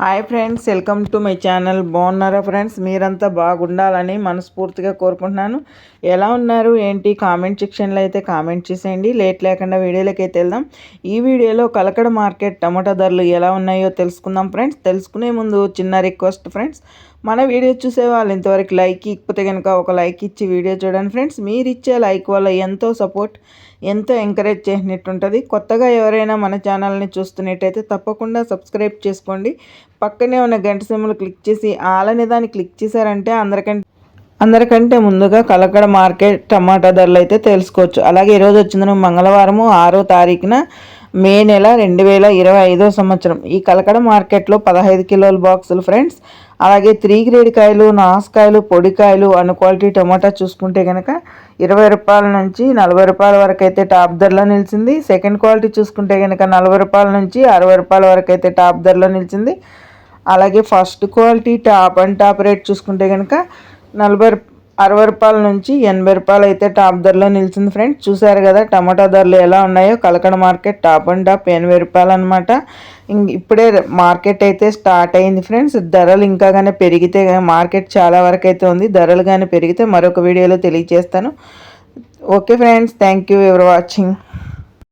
Hi friends welcome to my channel. బాగున్నారా friends? మీరంతా బాగుండాలని మనస్ఫూర్తిగా కోరుకుంటున్నాను. ఎలా ఉన్నారు? ఏంటి? కామెంట్ సెక్షన్లో అయితే కామెంట్ చేసేయండి. లేట్ లేకుండా వీడియోలోకి అయితే వెళ్దాం. ఈ వీడియోలో కలకడ మార్కెట్ టమాటా ధరలు ఎలా ఉన్నాయో తెలుసుకుందాం ఫ్రెండ్స్. తెలుసుకునే ముందు చిన్న రిక్వెస్ట్ ఫ్రెండ్స్. మన వీడియో చూసే వాళ్ళు ఇంతవరకు లైక్ ఇకపోతే కనుక ఒక లైక్ ఇచ్చి వీడియో చూడండి ఫ్రెండ్స్. మీరు ఇచ్చే లైక్ వల్ల ఎంతో సపోర్ట్ ఎంతో ఎంకరేజ్ చేసినట్టు ఉంటుంది కొత్తగా ఎవరైనా మన ఛానల్ని చూస్తున్నట్టయితే తప్పకుండా సబ్స్క్రైబ్ చేసుకోండి. పక్కనే ఉన్న గంట సిమ్లు క్లిక్ చేసి ఆలనే దాన్ని క్లిక్ చేశారంటే అందరికంటే అందరికంటే ముందుగా కలకడ మార్కెట్ టమాటా ధరలు అయితే తెలుసుకోవచ్చు. అలాగే ఈరోజు వచ్చింది మంగళవారము ఆరో తారీఖున మే నెల రెండు వేల ఇరవై ఐదో సంవత్సరం. ఈ కలకడ మార్కెట్లో పదహైదు కిలోల బాక్సులు ఫ్రెండ్స్. అలాగే త్రీ గ్రేడ్ కాయలు నాసుకాయలు పొడికాయలు అను క్వాలిటీ టమాటా చూసుకుంటే కనుక ఇరవై రూపాయల నుంచి నలభై రూపాయల వరకు అయితే టాప్ ధరలో నిలిచింది. సెకండ్ క్వాలిటీ చూసుకుంటే కనుక నలభై రూపాయల నుంచి అరవై రూపాయల వరకు అయితే టాప్ ధరలో నిలిచింది. అలాగే first quality top and top rate చూసుకుంటే కనుక నలభై అరవై రూపాయల నుంచి ఎనభై రూపాయలు అయితే టాప్ ధరలో నిలిచింది ఫ్రెండ్స్. చూసారు కదా టమాటా ధరలు ఎలా ఉన్నాయో Kalakada market top and top ఎనభై రూపాయలు అనమాట ఇప్పుడే మార్కెట్ అయితే స్టార్ట్ అయింది ఫ్రెండ్స్. ధరలు ఇంకా కానీ పెరిగితే మార్కెట్ చాలా వరకు అయితే ఉంది. ధరలు కానీ పెరిగితే మరొక వీడియోలో తెలియజేస్తాను. Okay friends thank you ever watching.